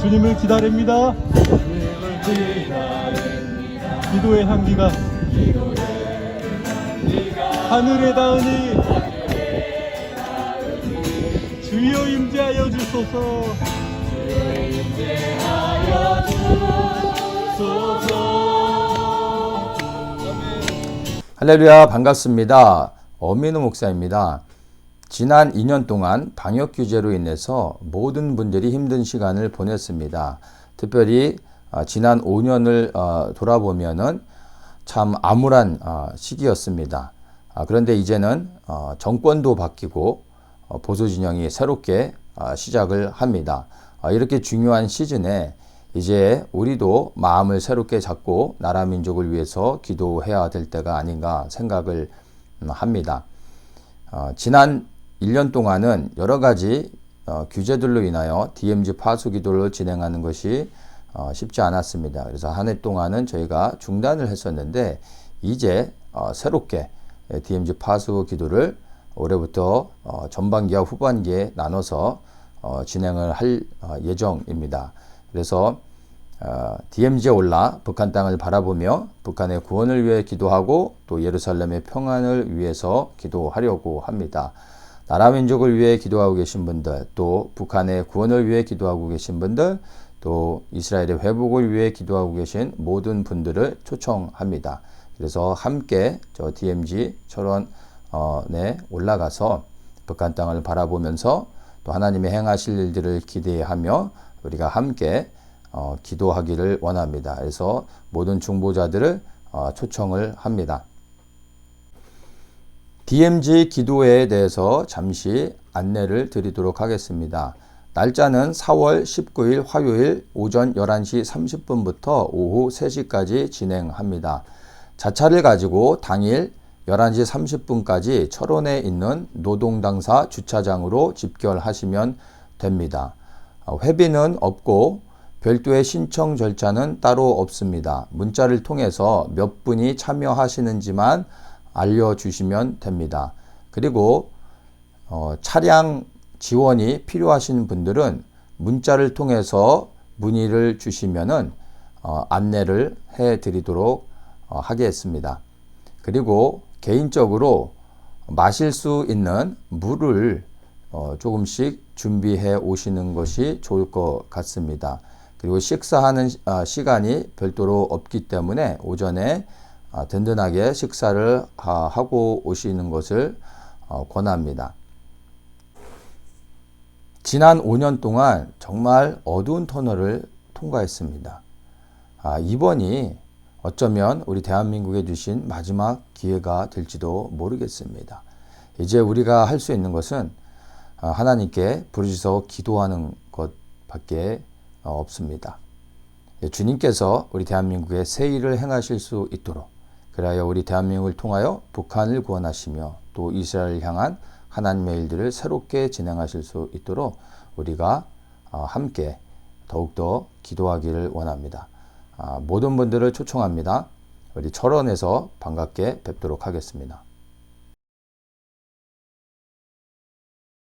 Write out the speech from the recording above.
주님을 기다립니다. 기도의 향기가 하늘에 닿으니 주여 임재하여 주소서. 할렐루야 반갑습니다. 어민우 목사입니다. 지난 2년 동안 방역 규제로 인해서 모든 분들이 힘든 시간을 보냈습니다. 특별히 아, 지난 5년을 어, 돌아보면은 참 암울한 어, 시기였습니다. 아, 그런데 이제는 어, 정권도 바뀌고 어, 보수 진영이 새롭게 어, 시작을 합니다. 아, 이렇게 중요한 시즌에 이제 우리도 마음을 새롭게 잡고 나라 민족을 위해서 기도해야 될 때가 아닌가 생각을 음, 합니다. 어, 지난 1년 동안은 여러 가지 어, 규제들로 인하여 DMZ 파수 기도를 진행하는 것이 어, 쉽지 않았습니다. 그래서 한 해 동안은 저희가 중단을 했었는데 이제 어, 새롭게 DMZ 파수 기도를 올해부터 어, 전반기와 후반기에 나눠서 어, 진행을 할 어, 예정입니다. 그래서 어, DMZ에 올라 북한 땅을 바라보며 북한의 구원을 위해 기도하고 또 예루살렘의 평안을 위해서 기도하려고 합니다. 나라 민족을 위해 기도하고 계신 분들, 또 북한의 구원을 위해 기도하고 계신 분들, 또 이스라엘의 회복을 위해 기도하고 계신 모든 분들을 초청합니다. 그래서 함께 저 DMZ 철원에 올라가서 북한 땅을 바라보면서 또 하나님의 행하실 일들을 기대하며 우리가 함께 어, 기도하기를 원합니다. 그래서 모든 중보자들을 어, 초청을 합니다. DMZ 기도회에 대해서 잠시 안내를 드리도록 하겠습니다. 날짜는 4월 19일 화요일 오전 11시 30분부터 오후 3시까지 진행합니다. 자차를 가지고 당일 11시 30분까지 철원에 있는 노동당사 주차장으로 집결하시면 됩니다. 어, 회비는 없고 별도의 신청 절차는 따로 없습니다. 문자를 통해서 몇 분이 참여하시는지만 알려주시면 됩니다. 그리고 어, 차량 지원이 필요하신 분들은 문자를 통해서 문의를 주시면은 어, 안내를 해 드리도록 어, 하겠습니다. 그리고 개인적으로 마실 수 있는 물을 어, 조금씩 준비해 오시는 것이 좋을 것 같습니다. 그리고 식사하는 아, 시간이 별도로 없기 때문에 오전에 아, 든든하게 식사를 아, 하고 오시는 것을 어, 권합니다. 지난 5년 동안 정말 어두운 터널을 통과했습니다. 아, 이번이 어쩌면 우리 대한민국에 주신 마지막 기회가 될지도 모르겠습니다. 이제 우리가 할 수 있는 것은 아, 하나님께 부르짖어 기도하는 것밖에 어, 없습니다. 예, 주님께서 우리 대한민국에 새 일을 행하실 수 있도록 그리하여 우리 대한민국을 통하여 북한을 구원하시며 또 이스라엘을 향한 하나님의 일들을 새롭게 진행하실 수 있도록 우리가 어, 함께 더욱더 기도하기를 원합니다. 아, 모든 분들을 초청합니다. 우리 철원에서 반갑게 뵙도록 하겠습니다.